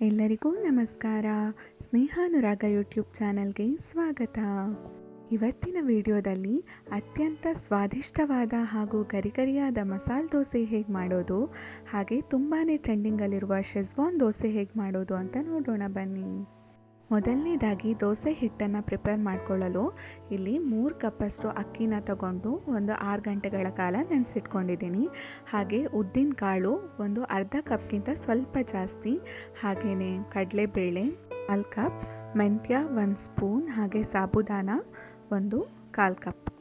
ಎಲ್ಲರಿಗೂ ನಮಸ್ಕಾರ. ಸ್ನೇಹಾನುರಾಗ ಯೂಟ್ಯೂಬ್ ಚಾನಲ್ಗೆ ಸ್ವಾಗತ. ಇವತ್ತಿನ ವಿಡಿಯೋದಲ್ಲಿ ಅತ್ಯಂತ ಸ್ವಾದಿಷ್ಟವಾದ ಹಾಗೂ ಗರಿಗರಿಯಾದ ಮಸಾಲ ದೋಸೆ ಹೇಗೆ ಮಾಡೋದು, ಹಾಗೆ ತುಂಬಾ ಟ್ರೆಂಡಿಂಗಲ್ಲಿರುವ ಶೆಜ್ವಾನ್ ದೋಸೆ ಹೇಗೆ ಮಾಡೋದು ಅಂತ ನೋಡೋಣ ಬನ್ನಿ. ಮೊದಲನೇದಾಗಿ ದೋಸೆ ಹಿಟ್ಟನ್ನು ಪ್ರಿಪೇರ್ ಮಾಡಿಕೊಳ್ಳಲು ಇಲ್ಲಿ ಮೂರು ಕಪ್ಪಷ್ಟು ಅಕ್ಕಿನ ತಗೊಂಡು ಒಂದು ಆರು ಗಂಟೆಗಳ ಕಾಲ ನೆನೆಸಿಟ್ಕೊಂಡಿದ್ದೀನಿ. ಹಾಗೆ ಉದ್ದಿನ ಕಾಳು ಒಂದು ಅರ್ಧ ಕಪ್ಗಿಂತ ಸ್ವಲ್ಪ ಜಾಸ್ತಿ, ಹಾಗೆಯೇ ಕಡಲೆಬೇಳೆ ಕಾಲು ಕಪ್, ಮೆಂತ್ಯ ಒಂದು ಸ್ಪೂನ್, ಹಾಗೆ ಸಾಬುದಾನ ಒಂದು ಕಾಲು ಕಪ್.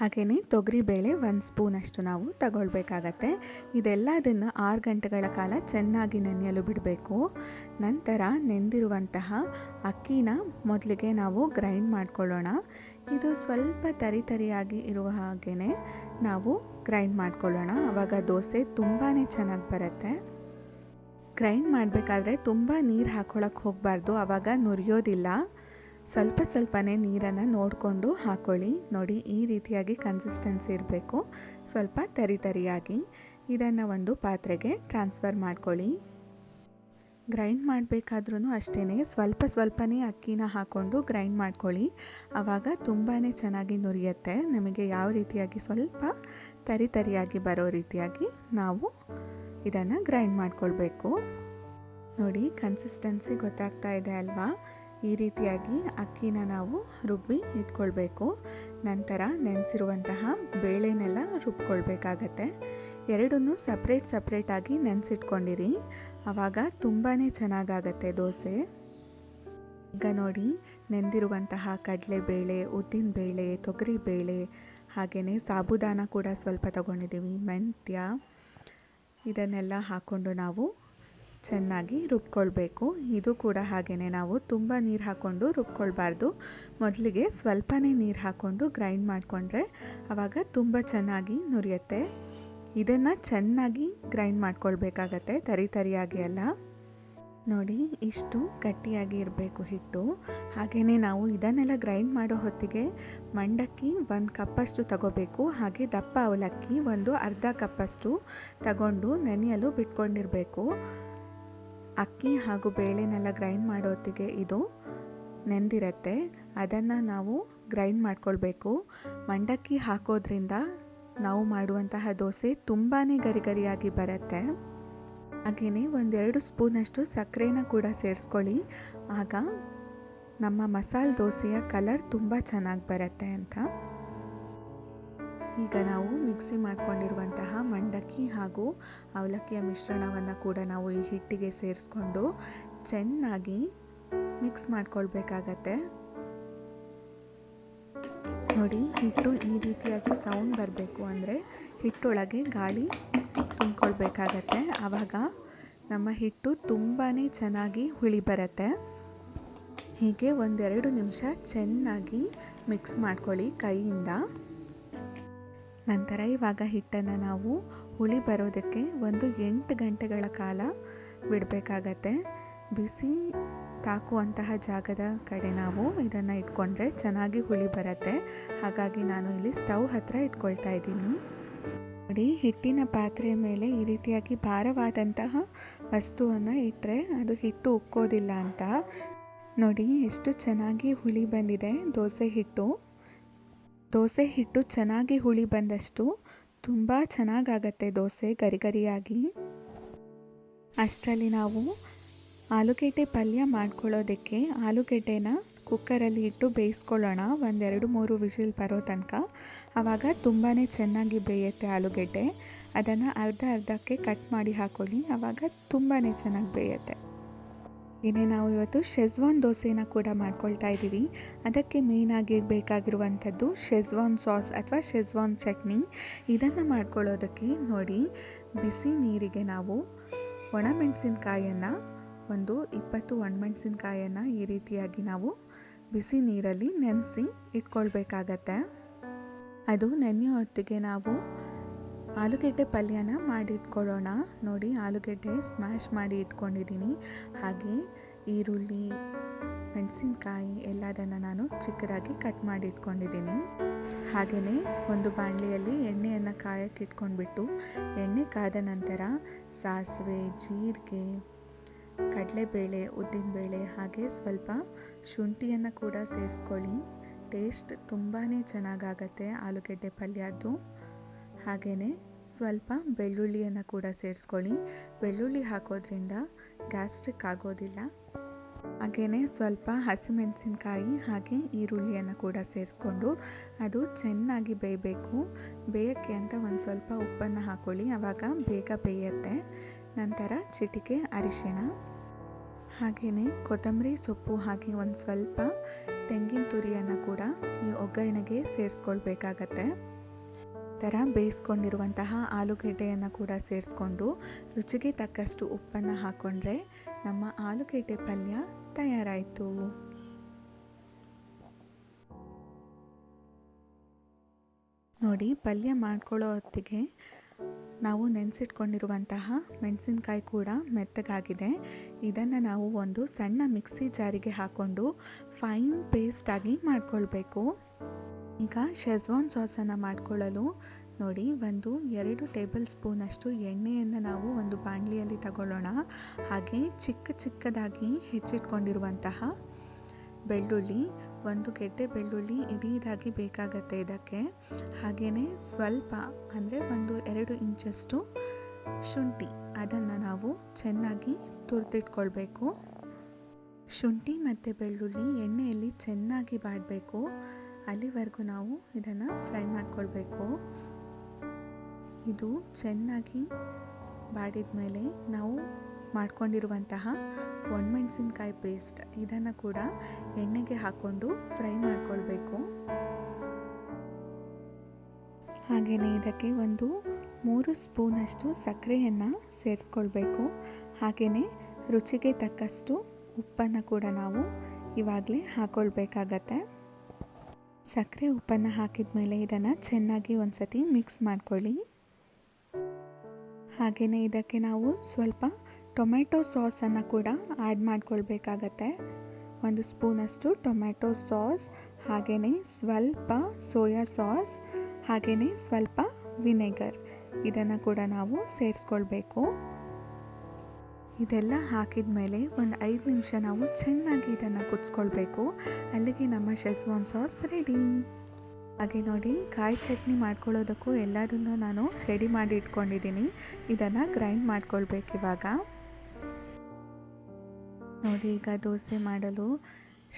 ಹಾಗೆಯೇ ತೊಗರಿಬೇಳೆ ಒಂದು ಸ್ಪೂನಷ್ಟು ನಾವು ತಗೊಳ್ಬೇಕಾಗತ್ತೆ. ಇದೆಲ್ಲದನ್ನು ಆರು ಗಂಟೆಗಳ ಕಾಲ ಚೆನ್ನಾಗಿ ನೆನೆಯಲು ಬಿಡಬೇಕು. ನಂತರ ನೆಂದಿರುವಂತಹ ಅಕ್ಕಿನ ಮೊದಲಿಗೆ ನಾವು ಗ್ರೈಂಡ್ ಮಾಡ್ಕೊಳ್ಳೋಣ. ಇದು ಸ್ವಲ್ಪ ತರಿ ತರಿಯಾಗಿ ಇರುವ ಹಾಗೇ ನಾವು ಗ್ರೈಂಡ್ ಮಾಡ್ಕೊಳ್ಳೋಣ. ಆವಾಗ ದೋಸೆ ತುಂಬಾ ಚೆನ್ನಾಗಿ ಬರುತ್ತೆ. ಗ್ರೈಂಡ್ ಮಾಡಬೇಕಾದ್ರೆ ತುಂಬ ನೀರು ಹಾಕ್ಕೊಳಕ್ಕೆ ಹೋಗಬಾರ್ದು. ಆವಾಗ ನುರಿಯೋದಿಲ್ಲ. ಸ್ವಲ್ಪ ಸ್ವಲ್ಪನೇ ನೀರನ್ನು ನೋಡಿಕೊಂಡು ಹಾಕ್ಕೊಳ್ಳಿ ನೋಡಿ, ಈ ರೀತಿಯಾಗಿ ಕನ್ಸಿಸ್ಟೆನ್ಸಿ ಇರಬೇಕು. ಸ್ವಲ್ಪ ತರಿ ತರಿಯಾಗಿ ಇದನ್ನು ಒಂದು ಪಾತ್ರೆಗೆ ಟ್ರಾನ್ಸ್ಫರ್ ಮಾಡ್ಕೊಳ್ಳಿ. ಗ್ರೈಂಡ್ ಮಾಡಬೇಕಾದ್ರೂ ಅಷ್ಟೇ ಸ್ವಲ್ಪ ಸ್ವಲ್ಪನೇ ಅಕ್ಕಿನ ಹಾಕ್ಕೊಂಡು ಗ್ರೈಂಡ್ ಮಾಡ್ಕೊಳ್ಳಿ. ಆವಾಗ ತುಂಬಾ ಚೆನ್ನಾಗಿ ನುರಿಯುತ್ತೆ. ನಮಗೆ ಯಾವ ರೀತಿಯಾಗಿ ಸ್ವಲ್ಪ ತರಿ ತರಿಯಾಗಿ ಬರೋ ರೀತಿಯಾಗಿ ನಾವು ಇದನ್ನು ಗ್ರೈಂಡ್ ಮಾಡ್ಕೊಳ್ಬೇಕು. ನೋಡಿ ಕನ್ಸಿಸ್ಟೆನ್ಸಿ ಗೊತ್ತಾಗ್ತಾ ಇದೆ ಅಲ್ವಾ? ಈ ರೀತಿಯಾಗಿ ಅಕ್ಕಿನ ನಾವು ರುಬ್ಬಿ ಇಟ್ಕೊಳ್ಬೇಕು. ನಂತರ ನೆನೆಸಿರುವಂತಹ ಬೇಳೆನೆಲ್ಲ ರುಬ್ಕೊಳ್ಬೇಕಾಗತ್ತೆ. ಎರಡನ್ನೂ ಸಪ್ರೇಟ್ ಸಪ್ರೇಟಾಗಿ ನೆನೆಸಿಟ್ಕೊಂಡಿರಿ. ಆವಾಗ ತುಂಬಾ ಚೆನ್ನಾಗಾಗತ್ತೆ ದೋಸೆ. ಈಗ ನೋಡಿ, ನೆಂದಿರುವಂತಹ ಕಡಲೆಬೇಳೆ ತೊಗರಿ ತೊಗರಿಬೇಳೆ ಹಾಗೆಯೇ ಸಾಬುದಾನ ಕೂಡ ಸ್ವಲ್ಪ ತಗೊಂಡಿದ್ದೀವಿ, ಮೆಂತ್ಯ, ಇದನ್ನೆಲ್ಲ ಹಾಕ್ಕೊಂಡು ನಾವು ಚೆನ್ನಾಗಿ ರುಬ್ಕೊಳ್ಬೇಕು. ಇದು ಕೂಡ ಹಾಗೆಯೇ ನಾವು ತುಂಬ ನೀರು ಹಾಕ್ಕೊಂಡು ರುಬ್ಕೊಳ್ಬಾರ್ದು. ಮೊದಲಿಗೆ ಸ್ವಲ್ಪನೇ ನೀರು ಹಾಕ್ಕೊಂಡು ಗ್ರೈಂಡ್ ಮಾಡಿಕೊಂಡ್ರೆ ಆವಾಗ ತುಂಬ ಚೆನ್ನಾಗಿ ನುರಿಯುತ್ತೆ. ಇದನ್ನು ಚೆನ್ನಾಗಿ ಗ್ರೈಂಡ್ ಮಾಡ್ಕೊಳ್ಬೇಕಾಗತ್ತೆ ತರಿ ತರಿಯಾಗಿ ಅಲ್ಲ ನೋಡಿ, ಇಷ್ಟು ಗಟ್ಟಿಯಾಗಿ ಇರಬೇಕು ಹಿಟ್ಟು. ಹಾಗೆಯೇ ನಾವು ಇದನ್ನೆಲ್ಲ ಗ್ರೈಂಡ್ ಮಾಡೋ ಹೊತ್ತಿಗೆ ಮಂಡಕ್ಕಿ ಒಂದು ಕಪ್ಪಷ್ಟು ತಗೋಬೇಕು. ಹಾಗೆ ದಪ್ಪ ಅವಲಕ್ಕಿ ಒಂದು ಅರ್ಧ ಕಪ್ಪಷ್ಟು ತಗೊಂಡು ನೆನೆಯಲು ಬಿಟ್ಕೊಂಡಿರಬೇಕು. ಅಕ್ಕಿ ಹಾಗೂ ಬೇಳೆನೆಲ್ಲ ಗ್ರೈಂಡ್ ಮಾಡೋ ಹೊತ್ತಿಗೆ ಇದು ನೆಂದಿರತ್ತೆ. ಅದನ್ನು ನಾವು ಗ್ರೈಂಡ್ ಮಾಡ್ಕೊಳ್ಬೇಕು. ಮಂಡಕ್ಕಿ ಹಾಕೋದ್ರಿಂದ ನಾವು ಮಾಡುವಂತಹ ದೋಸೆ ತುಂಬಾ ಗರಿ ಗರಿಯಾಗಿ ಬರುತ್ತೆ. ಹಾಗೆಯೇ ಒಂದೆರಡು ಸ್ಪೂನಷ್ಟು ಸಕ್ಕರೆನ ಕೂಡ ಸೇರಿಸ್ಕೊಳ್ಳಿ. ಆಗ ನಮ್ಮ ಮಸಾಲೆ ದೋಸೆಯ ಕಲರ್ ತುಂಬ ಚೆನ್ನಾಗಿ ಬರುತ್ತೆ ಅಂತ. ಈಗ ನಾವು ಮಿಕ್ಸಿ ಮಾಡ್ಕೊಂಡಿರುವಂತಹ ಮಂಡಕ್ಕಿ ಹಾಗೂ ಅವಲಕ್ಕಿಯ ಮಿಶ್ರಣವನ್ನು ಕೂಡ ನಾವು ಈ ಹಿಟ್ಟಿಗೆ ಸೇರಿಸ್ಕೊಂಡು ಚೆನ್ನಾಗಿ ಮಿಕ್ಸ್ ಮಾಡ್ಕೊಳ್ಬೇಕಾಗತ್ತೆ. ನೋಡಿ, ಹಿಟ್ಟು ಈ ರೀತಿಯಾಗಿ ಸೌಂಡ್ ಬರಬೇಕು ಅಂದರೆ ಹಿಟ್ಟೊಳಗೆ ಗಾಳಿ ತುಂಬಿಕೊಳ್ಬೇಕಾಗತ್ತೆ. ಆವಾಗ ನಮ್ಮ ಹಿಟ್ಟು ತುಂಬಾ ಚೆನ್ನಾಗಿ ಹುಳಿ ಬರುತ್ತೆ. ಹೀಗೆ ಒಂದೆರಡು ನಿಮಿಷ ಚೆನ್ನಾಗಿ ಮಿಕ್ಸ್ ಮಾಡ್ಕೊಳ್ಳಿ ಕೈಯಿಂದ. ನಂತರ ಇವಾಗ ಹಿಟ್ಟನ್ನು ನಾವು ಹುಳಿ ಬರೋದಕ್ಕೆ ಒಂದು ಎಂಟು ಗಂಟೆಗಳ ಕಾಲ ಬಿಡಬೇಕಾಗತ್ತೆ. ಬಿಸಿ ತಾಕುವಂತಹ ಜಾಗದ ಕಡೆ ನಾವು ಇದನ್ನು ಇಟ್ಕೊಂಡ್ರೆ ಚೆನ್ನಾಗಿ ಹುಳಿ ಬರುತ್ತೆ. ಹಾಗಾಗಿ ನಾನು ಇಲ್ಲಿ ಸ್ಟವ್ ಹತ್ತಿರ ಇಟ್ಕೊಳ್ತಾ ಇದ್ದೀನಿ. ನೋಡಿ, ಹಿಟ್ಟಿನ ಪಾತ್ರೆ ಮೇಲೆ ಈ ರೀತಿಯಾಗಿ ಭಾರವಾದಂತಹ ವಸ್ತುವನ್ನು ಇಟ್ಟರೆ ಅದು ಹಿಟ್ಟು ಉಕ್ಕೋದಿಲ್ಲ ಅಂತ. ನೋಡಿ, ಎಷ್ಟು ಚೆನ್ನಾಗಿ ಹುಳಿ ಬಂದಿದೆ, ದೋಸೆ ಹಿಟ್ಟು. ದೋಸೆ ಹಿಟ್ಟು ಚೆನ್ನಾಗಿ ಹುಳಿ ಬಂದಷ್ಟು ತುಂಬ ಚೆನ್ನಾಗಾಗತ್ತೆ ದೋಸೆ ಗರಿಗರಿಯಾಗಿ. ಅಷ್ಟರಲ್ಲಿ ನಾವು ಆಲೂಗೆಡ್ಡೆ ಪಲ್ಯ ಮಾಡ್ಕೊಳ್ಳೋದಕ್ಕೆ ಆಲೂಗೆಡ್ಡೆನ ಕುಕ್ಕರಲ್ಲಿ ಇಟ್ಟು ಬೇಯಿಸ್ಕೊಳ್ಳೋಣ. ಒಂದೆರಡು ಮೂರು ವಿಷಿಲ್ ಬರೋ ತನಕ. ಆವಾಗ ತುಂಬಾ ಚೆನ್ನಾಗಿ ಬೇಯುತ್ತೆ ಆಲೂಗೆಡ್ಡೆ. ಅದನ್ನು ಅರ್ಧ ಅರ್ಧಕ್ಕೆ ಕಟ್ ಮಾಡಿ ಹಾಕೊಳ್ಳಿ. ಆವಾಗ ತುಂಬಾ ಚೆನ್ನಾಗಿ ಬೇಯುತ್ತೆ. ಏನೇ ನಾವು ಇವತ್ತು ಶೆಜ್ವಾನ್ ದೋಸೆನ ಕೂಡ ಮಾಡ್ಕೊಳ್ತಾ ಇದ್ದೀವಿ. ಅದಕ್ಕೆ ಮೇಯ್ನಾಗಿ ಬೇಕಾಗಿರುವಂಥದ್ದು ಶೆಜ್ವಾನ್ ಸಾಸ್ ಅಥವಾ ಶೆಜ್ವಾನ್ ಚಟ್ನಿ. ಇದನ್ನು ಮಾಡ್ಕೊಳ್ಳೋದಕ್ಕೆ ನೋಡಿ, ಬಿಸಿ ನೀರಿಗೆ ನಾವು ಒಣಮೆಣಸಿನ್ಕಾಯನ್ನು, ಒಂದು ಇಪ್ಪತ್ತು ಒಣಮೆಣಸಿನ್ಕಾಯನ್ನು ಈ ರೀತಿಯಾಗಿ ನಾವು ಬಿಸಿ ನೀರಲ್ಲಿ ನೆನೆಸಿ ಇಟ್ಕೊಳ್ಬೇಕಾಗತ್ತೆ. ಅದು ನೆನೆಯೋ ಹೊತ್ತಿಗೆ ನಾವು ಆಲೂಗೆಡ್ಡೆ ಪಲ್ಯನ ಮಾಡಿ ಇಟ್ಕೊಳ್ಳೋಣ. ನೋಡಿ, ಆಲೂಗೆಡ್ಡೆ ಸ್ಮ್ಯಾಶ್ ಮಾಡಿ ಇಟ್ಕೊಂಡಿದ್ದೀನಿ. ಹಾಗೆ ಈರುಳ್ಳಿ, ಮೆಣಸಿನ್ಕಾಯಿ ಎಲ್ಲದನ್ನು ನಾನು ಚಿಕ್ಕದಾಗಿ ಕಟ್ ಮಾಡಿ ಇಟ್ಕೊಂಡಿದ್ದೀನಿ. ಹಾಗೆಯೇ ಒಂದು ಬಾಣಲಿಯಲ್ಲಿ ಎಣ್ಣೆಯನ್ನು ಕಾಯಕ್ಕೆ ಇಟ್ಕೊಂಡ್ಬಿಟ್ಟು, ಎಣ್ಣೆ ಕಾದ ನಂತರ ಸಾಸಿವೆ, ಜೀರಿಗೆ, ಕಡಲೆಬೇಳೆ, ಉದ್ದಿನಬೇಳೆ ಹಾಗೆ ಸ್ವಲ್ಪ ಶುಂಠಿಯನ್ನು ಕೂಡ ಸೇರಿಸ್ಕೊಳ್ಳಿ. ಟೇಸ್ಟ್ ತುಂಬಾ ಚೆನ್ನಾಗಾಗತ್ತೆ ಆಲೂಗೆಡ್ಡೆ ಪಲ್ಯದ್ದು. ಹಾಗೆಯೇ ಸ್ವಲ್ಪ ಬೆಳ್ಳುಳ್ಳಿಯನ್ನು ಕೂಡ ಸೇರಿಸ್ಕೊಳ್ಳಿ. ಬೆಳ್ಳುಳ್ಳಿ ಹಾಕೋದ್ರಿಂದ ಗ್ಯಾಸ್ಟ್ರಿಕ್ ಆಗೋದಿಲ್ಲ. ಹಾಗೆಯೇ ಸ್ವಲ್ಪ ಹಸಿಮೆಣಸಿನ್ಕಾಯಿ ಹಾಗೆ ಈರುಳ್ಳಿಯನ್ನು ಕೂಡ ಸೇರಿಸ್ಕೊಂಡು ಅದು ಚೆನ್ನಾಗಿ ಬೇಯಬೇಕು. ಬೇಯೋಕ್ಕೆ ಅಂತ ಒಂದು ಸ್ವಲ್ಪ ಉಪ್ಪನ್ನು ಹಾಕ್ಕೊಳ್ಳಿ ಆವಾಗ ಬೇಗ ಬೇಯುತ್ತೆ. ನಂತರ ಚಿಟಿಕೆ, ಅರಿಶಿಣ. ಹಾಗೆಯೇ ಕೊತ್ತಂಬರಿ ಸೊಪ್ಪು ಹಾಕಿ ಒಂದು ಸ್ವಲ್ಪ ತೆಂಗಿನ ತುರಿಯನ್ನು ಕೂಡ ಈ ಒಗ್ಗರಣೆಗೆ ಸೇರಿಸ್ಕೊಳ್ಬೇಕಾಗತ್ತೆ. ಥರ ಬೇಯಿಸ್ಕೊಂಡಿರುವಂತಹ ಆಲೂಗೆಡ್ಡೆಯನ್ನು ಕೂಡ ಸೇರಿಸ್ಕೊಂಡು ರುಚಿಗೆ ತಕ್ಕಷ್ಟು ಉಪ್ಪನ್ನು ಹಾಕ್ಕೊಂಡ್ರೆ ನಮ್ಮ ಆಲೂಗೆಡ್ಡೆ ಪಲ್ಯ ತಯಾರಾಯಿತು. ನೋಡಿ, ಪಲ್ಯ ಮಾಡ್ಕೊಳ್ಳೋ ಹೊತ್ತಿಗೆ ನಾವು ನೆನೆಸಿಟ್ಕೊಂಡಿರುವಂತಹ ಮೆಣಸಿನ್ಕಾಯಿ ಕೂಡ ಮೆತ್ತಗಾಗಿದೆ. ಇದನ್ನು ನಾವು ಒಂದು ಸಣ್ಣ ಮಿಕ್ಸಿ ಜಾರಿಗೆ ಹಾಕ್ಕೊಂಡು ಫೈನ್ ಪೇಸ್ಟಾಗಿ ಮಾಡ್ಕೊಳ್ಬೇಕು. ಈಗ ಶೆಜ್ವಾನ್ ಸಾಸನ್ನು ಮಾಡಿಕೊಳ್ಳಲು ನೋಡಿ, ಒಂದು ಎರಡು ಟೇಬಲ್ ಸ್ಪೂನಷ್ಟು ಎಣ್ಣೆಯನ್ನು ನಾವು ಒಂದು ಬಾಣಲಿಯಲ್ಲಿ ತಗೊಳ್ಳೋಣ. ಹಾಗೆ ಚಿಕ್ಕ ಚಿಕ್ಕದಾಗಿ ಹೆಚ್ಚಿಟ್ಕೊಂಡಿರುವಂತಹ ಬೆಳ್ಳುಳ್ಳಿ, ಒಂದು ಗೆಡ್ಡೆ ಬೆಳ್ಳುಳ್ಳಿ ಇಡೀದಾಗಿ ಬೇಕಾಗತ್ತೆ ಇದಕ್ಕೆ. ಹಾಗೆಯೇ ಸ್ವಲ್ಪ, ಅಂದರೆ ಒಂದು ಎರಡು ಇಂಚಷ್ಟು ಶುಂಠಿ, ಅದನ್ನು ನಾವು ಚೆನ್ನಾಗಿ ತುರಿದಿಟ್ಕೊಳ್ಬೇಕು. ಶುಂಠಿ ಮತ್ತು ಬೆಳ್ಳುಳ್ಳಿ ಎಣ್ಣೆಯಲ್ಲಿ ಚೆನ್ನಾಗಿ ಬಾಡಬೇಕು. ಅಲ್ಲಿವರೆಗೂ ನಾವು ಇದನ್ನು ಫ್ರೈ ಮಾಡ್ಕೊಳ್ಬೇಕು. ಇದು ಚೆನ್ನಾಗಿ ಬಾಡಿದ ಮೇಲೆ ನಾವು ಮಾಡ್ಕೊಂಡಿರುವಂತಹ ಒಣಮೆಣಸಿನ್ಕಾಯಿ ಪೇಸ್ಟ್ ಇದನ್ನು ಕೂಡ ಎಣ್ಣೆಗೆ ಹಾಕ್ಕೊಂಡು ಫ್ರೈ ಮಾಡ್ಕೊಳ್ಬೇಕು. ಹಾಗೆಯೇ ಇದಕ್ಕೆ ಒಂದು ಮೂರು ಸ್ಪೂನಷ್ಟು ಸಕ್ಕರೆಯನ್ನು ಸೇರಿಸ್ಕೊಳ್ಬೇಕು. ಹಾಗೆಯೇ ರುಚಿಗೆ ತಕ್ಕಷ್ಟು ಉಪ್ಪನ್ನು ಕೂಡ ನಾವು ಇವಾಗಲೇ ಹಾಕ್ಕೊಳ್ಬೇಕಾಗತ್ತೆ ಸಕ್ಕರೆ ಉಪ್ಪನ್ನು ಹಾಕಿದ ಮೇಲೆ ಇದನ್ನು ಚೆನ್ನಾಗಿ ಒಂದು ಸತಿ ಮಿಕ್ಸ್ ಮಾಡ್ಕೊಳ್ಳಿ. ಹಾಗೆಯೇ ಇದಕ್ಕೆ ನಾವು ಸ್ವಲ್ಪ ಟೊಮೆಟೊ ಸಾಸನ್ನು ಕೂಡ ಆ್ಯಡ್ ಮಾಡ್ಕೊಳ್ಬೇಕಾಗತ್ತೆ. ಒಂದು ಸ್ಪೂನಷ್ಟು ಟೊಮೆಟೊ ಸಾಸ್ ಹಾಗೆಯೇ ಸ್ವಲ್ಪ ಸೋಯಾ ಸಾಸ್ ಹಾಗೆಯೇ ಸ್ವಲ್ಪ ವಿನೆಗರ್ ಇದನ್ನು ಕೂಡ ನಾವು ಸೇರಿಸ್ಕೊಳ್ಬೇಕು. ಇದೆಲ್ಲ ಹಾಕಿದ ಮೇಲೆ ಒಂದು ಐದು ನಿಮಿಷ ನಾವು ಚೆನ್ನಾಗಿ ಇದನ್ನು ಕುದಿಸ್ಕೊಳ್ಬೇಕು. ಅಲ್ಲಿಗೆ ನಮ್ಮ ಶೆಸ್ವಾನ್ ಸಾಸ್ ರೆಡಿ. ಹಾಗೆ ನೋಡಿ, ಕಾಯಿ ಚಟ್ನಿ ಮಾಡ್ಕೊಳ್ಳೋದಕ್ಕೂ ಎಲ್ಲದನ್ನು ನಾನು ರೆಡಿ ಮಾಡಿ ಇಟ್ಕೊಂಡಿದ್ದೀನಿ. ಇದನ್ನು ಗ್ರೈಂಡ್ ಮಾಡ್ಕೊಳ್ಬೇಕು ಇವಾಗ. ನೋಡಿ, ಈಗ ದೋಸೆ ಮಾಡಲು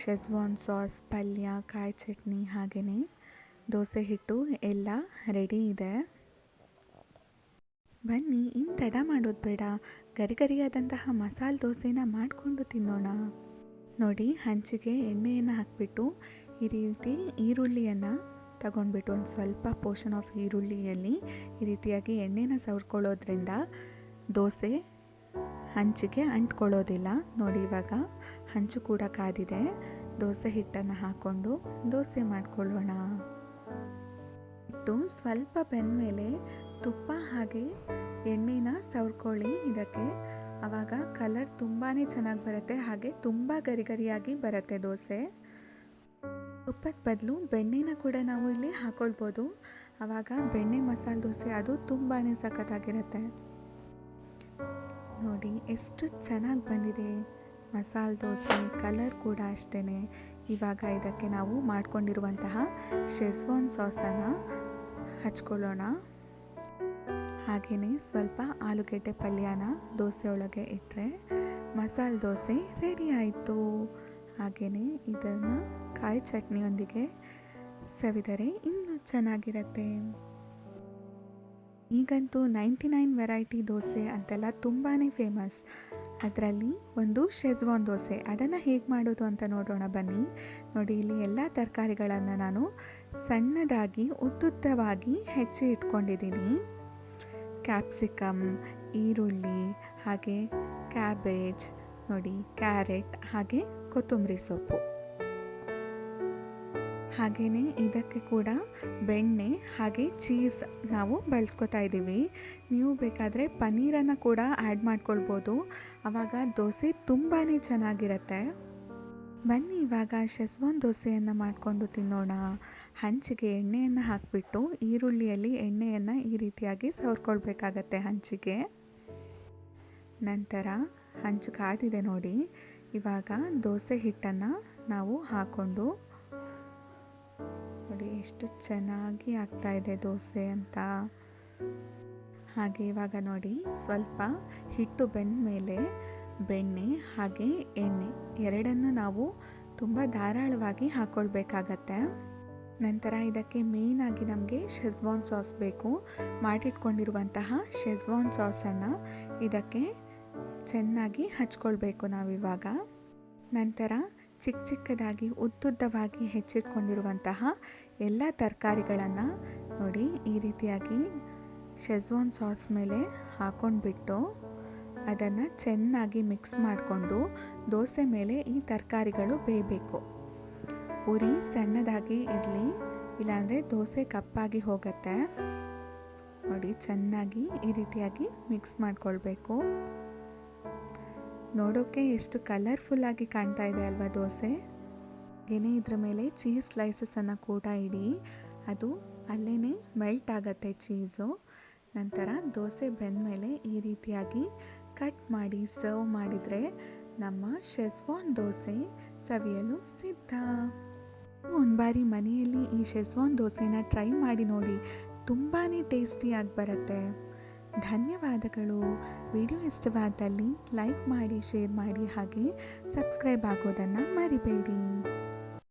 ಶೆಸ್ವಾನ್ ಸಾಸ್, ಪಲ್ಯ, ಕಾಯಿ ಚಟ್ನಿ ಹಾಗೆಯೇ ದೋಸೆ ಹಿಟ್ಟು ಎಲ್ಲ ರೆಡಿ ಇದೆ. ಬನ್ನಿ ಇನ್ನು ತಡ ಮಾಡೋದು ಬೇಡ. ಗರಿ ಗರಿಯಾದಂತಹ ಮಸಾಲೆ ದೋಸೆನ ಮಾಡಿಕೊಂಡು ತಿನ್ನೋಣ. ನೋಡಿ, ಹಂಚಿಗೆ ಎಣ್ಣೆಯನ್ನು ಹಾಕಿಬಿಟ್ಟು ಈ ರೀತಿ ಈರುಳ್ಳಿಯನ್ನು ತಗೊಂಡ್ಬಿಟ್ಟು ಒಂದು ಸ್ವಲ್ಪ ಪೋರ್ಷನ್ ಆಫ್ ಈರುಳ್ಳಿಯಲ್ಲಿ ಈ ರೀತಿಯಾಗಿ ಎಣ್ಣೆನ ಸವರ್ಕೊಳ್ಳೋದ್ರಿಂದ ದೋಸೆ ಹಂಚಿಗೆ ಅಂಟ್ಕೊಳ್ಳೋದಿಲ್ಲ. ನೋಡಿ, ಇವಾಗ ಹಂಚು ಕೂಡ ಕಾದಿದೆ. ದೋಸೆ ಹಿಟ್ಟನ್ನು ಹಾಕ್ಕೊಂಡು ದೋಸೆ ಮಾಡ್ಕೊಳ್ಳೋಣ. ಹಿಟ್ಟು ಸ್ವಲ್ಪ ಬೆಂದಮೇಲೆ ತುಪ್ಪ ಹಾಗೆ ಎಣ್ಣೆನ ಸವರ್ಕೊಳ್ಳಿ ಇದಕ್ಕೆ. ಆವಾಗ ಕಲರ್ ತುಂಬಾ ಚೆನ್ನಾಗಿ ಬರುತ್ತೆ, ಹಾಗೆ ತುಂಬ ಗರಿ ಗರಿಯಾಗಿ ಬರುತ್ತೆ ದೋಸೆ. ತುಪ್ಪದ ಬದಲು ಬೆಣ್ಣೆನ ಕೂಡ ನಾವು ಇಲ್ಲಿ ಹಾಕೊಳ್ಬೋದು. ಆವಾಗ ಬೆಣ್ಣೆ ಮಸಾಲೆ ದೋಸೆ ಅದು ತುಂಬಾ ಸಖತ್ತಾಗಿರುತ್ತೆ. ನೋಡಿ ಎಷ್ಟು ಚೆನ್ನಾಗಿ ಬಂದಿದೆ ಮಸಾಲೆ ದೋಸೆ ಕಲರ್ ಕೂಡ ಅಷ್ಟೇ ಇವಾಗ ಇದಕ್ಕೆ ನಾವು ಮಾಡ್ಕೊಂಡಿರುವಂತಹ ಶೆಸ್ವಾನ್ ಸಾಸನ್ನು ಹಚ್ಕೊಳ್ಳೋಣ. ಹಾಗೆಯೇ ಸ್ವಲ್ಪ ಆಲೂಗೆಡ್ಡೆ ಪಲ್ಯನ ದೋಸೆ ಒಳಗೆ ಇಟ್ಟರೆ ಮಸಾಲೆ ದೋಸೆ ರೆಡಿ ಆಯಿತು. ಹಾಗೆಯೇ ಇದನ್ನು ಕಾಯಿ ಚಟ್ನಿಯೊಂದಿಗೆ ಸವಿದರೆ ಇನ್ನೂ ಚೆನ್ನಾಗಿರುತ್ತೆ. ಈಗಂತೂ ನೈಂಟಿ ನೈನ್ ವೆರೈಟಿ ದೋಸೆ ಅಂತೆಲ್ಲ ತುಂಬಾ ಫೇಮಸ್ ಅದರಲ್ಲಿ ಒಂದು ಶೆಜ್ವಾನ್ ದೋಸೆ. ಅದನ್ನು ಹೇಗೆ ಮಾಡೋದು ಅಂತ ನೋಡೋಣ ಬನ್ನಿ. ನೋಡಿ, ಇಲ್ಲಿ ಎಲ್ಲ ತರಕಾರಿಗಳನ್ನು ನಾನು ಸಣ್ಣದಾಗಿ, ಉದ್ದುದ್ದವಾಗಿ ಹೆಚ್ಚಿ ಇಟ್ಕೊಂಡಿದ್ದೀನಿ. ಕ್ಯಾಪ್ಸಿಕಮ್ ಈರುಳ್ಳಿ, ಹಾಗೆ ಕ್ಯಾಬೇಜ್ ನೋಡಿ ಕ್ಯಾರೆಟ್ ಹಾಗೆ ಕೊತ್ತಂಬರಿ ಸೊಪ್ಪು. ಹಾಗೆಯೇ ಇದಕ್ಕೆ ಕೂಡ ಬೆಣ್ಣೆ, ಹಾಗೆ ಚೀಸ್ ನಾವು ಬಳಸ್ಕೊತಾ ಇದ್ದೀವಿ. ನೀವು ಬೇಕಾದರೆ ಪನ್ನೀರನ್ನು ಕೂಡ ಆ್ಯಡ್ ಮಾಡ್ಕೊಳ್ಬೋದು. ಆವಾಗ ದೋಸೆ ತುಂಬಾ ಚೆನ್ನಾಗಿರುತ್ತೆ. ಬನ್ನಿ, ಇವಾಗ ಶೆಸ್ವಾನ್ ದೋಸೆಯನ್ನು ಮಾಡಿಕೊಂಡು ತಿನ್ನೋಣ. ಹಂಚಿಗೆ ಎಣ್ಣೆಯನ್ನು ಹಾಕಿಬಿಟ್ಟು ಈರುಳ್ಳಿಯಲ್ಲಿ ಎಣ್ಣೆಯನ್ನು ಈ ರೀತಿಯಾಗಿ ಸವರ್ಕೊಳ್ಬೇಕಾಗತ್ತೆ ಹಂಚಿಗೆ. ನಂತರ ಹಂಚು ಕಾದಿದೆ ನೋಡಿ. ಇವಾಗ ದೋಸೆ ಹಿಟ್ಟನ್ನು ನಾವು ಹಾಕ್ಕೊಂಡು ನೋಡಿ ಎಷ್ಟು ಚೆನ್ನಾಗಿ ಆಗ್ತಾ ಇದೆ ದೋಸೆ ಅಂತ. ಹಾಗೆ ಇವಾಗ ನೋಡಿ, ಸ್ವಲ್ಪ ಹಿಟ್ಟು ಬೆಂದ ಮೇಲೆ ಬೆಣ್ಣೆ ಹಾಗೆ ಎಣ್ಣೆ ಎರಡನ್ನು ನಾವು ತುಂಬ ಧಾರಾಳವಾಗಿ ಹಾಕ್ಕೊಳ್ಬೇಕಾಗತ್ತೆ ನಂತರ ಇದಕ್ಕೆ ಮೇಯ್ನಾಗಿ ನಮಗೆ ಶೆಜ್ವಾನ್ ಸಾಸ್ ಬೇಕು. ಮಾಡಿಟ್ಕೊಂಡಿರುವಂತಹ ಶೆಜ್ವಾನ್ ಸಾಸನ್ನು ಇದಕ್ಕೆ ಚೆನ್ನಾಗಿ ಹಚ್ಕೊಳ್ಬೇಕು ನಾವಿವಾಗ. ನಂತರ ಚಿಕ್ಕ ಚಿಕ್ಕದಾಗಿ ಉದ್ದುದ್ದವಾಗಿ ಹೆಚ್ಚಿಟ್ಕೊಂಡಿರುವಂತಹ ಎಲ್ಲ ತರಕಾರಿಗಳನ್ನು ನೋಡಿ ಈ ರೀತಿಯಾಗಿ ಶೆಜ್ವಾನ್ ಸಾಸ್ ಮೇಲೆ ಹಾಕ್ಕೊಂಡ್ಬಿಟ್ಟು ಅದನ್ನು ಚೆನ್ನಾಗಿ ಮಿಕ್ಸ್ ಮಾಡಿಕೊಂಡು ದೋಸೆ ಮೇಲೆ ಈ ತರಕಾರಿಗಳು ಬೇಯಬೇಕು. ಉರಿ ಸಣ್ಣದಾಗಿ ಇರಲಿ ಇಲ್ಲಾಂದರೆ ದೋಸೆ ಕಪ್ಪಾಗಿ ಹೋಗುತ್ತೆ. ನೋಡಿ, ಚೆನ್ನಾಗಿ ಈ ರೀತಿಯಾಗಿ ಮಿಕ್ಸ್ ಮಾಡ್ಕೊಳ್ಬೇಕು. ನೋಡೋಕ್ಕೆ ಎಷ್ಟು ಕಲರ್ಫುಲ್ಲಾಗಿ ಕಾಣ್ತಾ ಇದೆ ಅಲ್ವಾ ದೋಸೆ? ಏನೇ ಇದ್ರ ಮೇಲೆ ಚೀಸ್ ಸ್ಲೈಸಸನ್ನು ಕೂಡ ಇಡಿ. ಅದು ಅಲ್ಲೇ ಮೆಲ್ಟ್ ಆಗುತ್ತೆ ಚೀಸು ನಂತರ ದೋಸೆ ಬೆಂದಮೇಲೆ ಈ ರೀತಿಯಾಗಿ ಕಟ್ ಮಾಡಿ ಸರ್ವ್ ಮಾಡಿದರೆ ನಮ್ಮ ಶೆಸ್ವಾನ್ ದೋಸೆ ಸವಿಯಲು ಸಿದ್ಧ. ಒಂದು ಬಾರಿ ಮನೆಯಲ್ಲಿ ಈ ಶೆಸ್ವಾನ್ ದೋಸೆನ ಟ್ರೈ ಮಾಡಿ ನೋಡಿ ತುಂಬಾ ಟೇಸ್ಟಿಯಾಗಿ ಬರುತ್ತೆ. ಧನ್ಯವಾದಗಳು. ವಿಡಿಯೋ ಇಷ್ಟವಾದಲ್ಲಿ ಲೈಕ್ ಮಾಡಿ, ಶೇರ್ ಮಾಡಿ, ಹಾಗೆ ಸಬ್ಸ್ಕ್ರೈಬ್ ಆಗೋದನ್ನು ಮರಿಬೇಡಿ.